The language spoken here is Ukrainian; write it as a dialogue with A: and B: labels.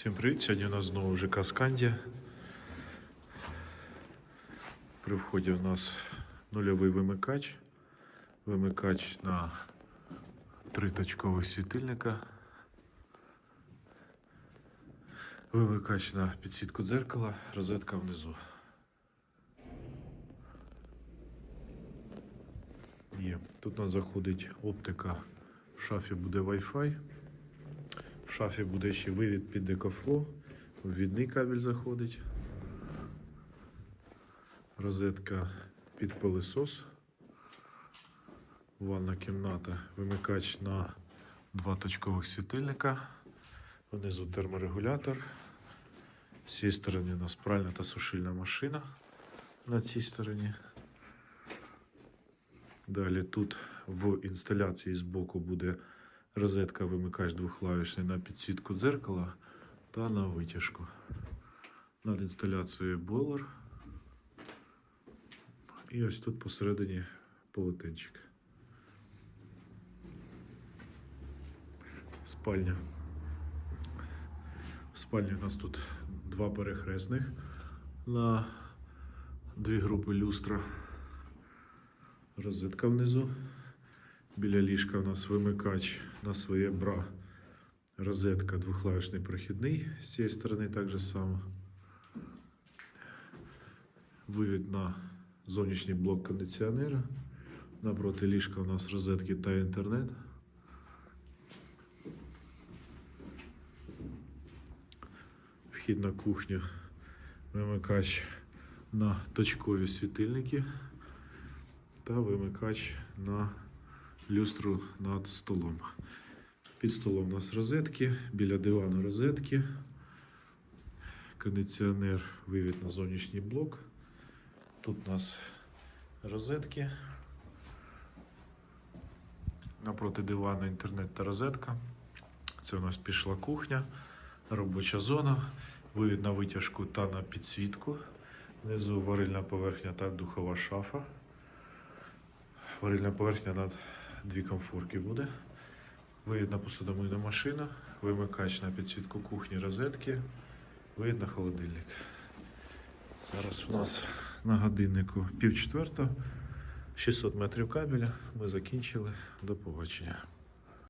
A: Всім привіт! Сьогодні у нас знову ЖК Скандія. При вході у нас нульовий вимикач. Вимикач на триточкових світильника. Вимикач на підсвітку дзеркала, розетка внизу. Є. Тут у нас заходить оптика, в шафі буде Wi-Fi. В шафі буде ще вивід під екофло, ввідний кабель заходить. Розетка під пилисос. Ванна кімната, вимикач на два точкових світильника. Внизу терморегулятор. З цієї сторони у нас пральна та сушильна машина. На цій стороні. Далі тут в інсталяції збоку буде розетка вимикач двохклавішний на підсвітку дзеркала та на витяжку. Над інсталяцією бойлер. І ось тут посередині полотенчик. Спальня. В спальні у нас тут два перехресних на дві групи люстра. Розетка внизу. Біля ліжка у нас вимикач на своє бра. Розетка двохклавішний прохідний. З цієї сторони так же само. Вивід на зовнішній блок кондиціонера. Напроти ліжка у нас розетки та інтернет. Вхід на кухню. Вимикач на точкові світильники та вимикач на люстру над столом. Під столом у нас розетки, біля дивану розетки, кондиціонер, вивід на зовнішній блок. Тут у нас розетки. Напроти дивану інтернет та розетка. Це у нас пішла кухня, робоча зона, вивід на витяжку та на підсвітку. Внизу варильна поверхня та духова шафа. Варильна поверхня над дві комфорки буде. Виїдна посудомийна машина, вимикач на підсвітку кухні, розетки, Видно холодильник. Зараз у нас на годиннику пів четверта, 600 метрів кабеля. Ми закінчили. До побачення.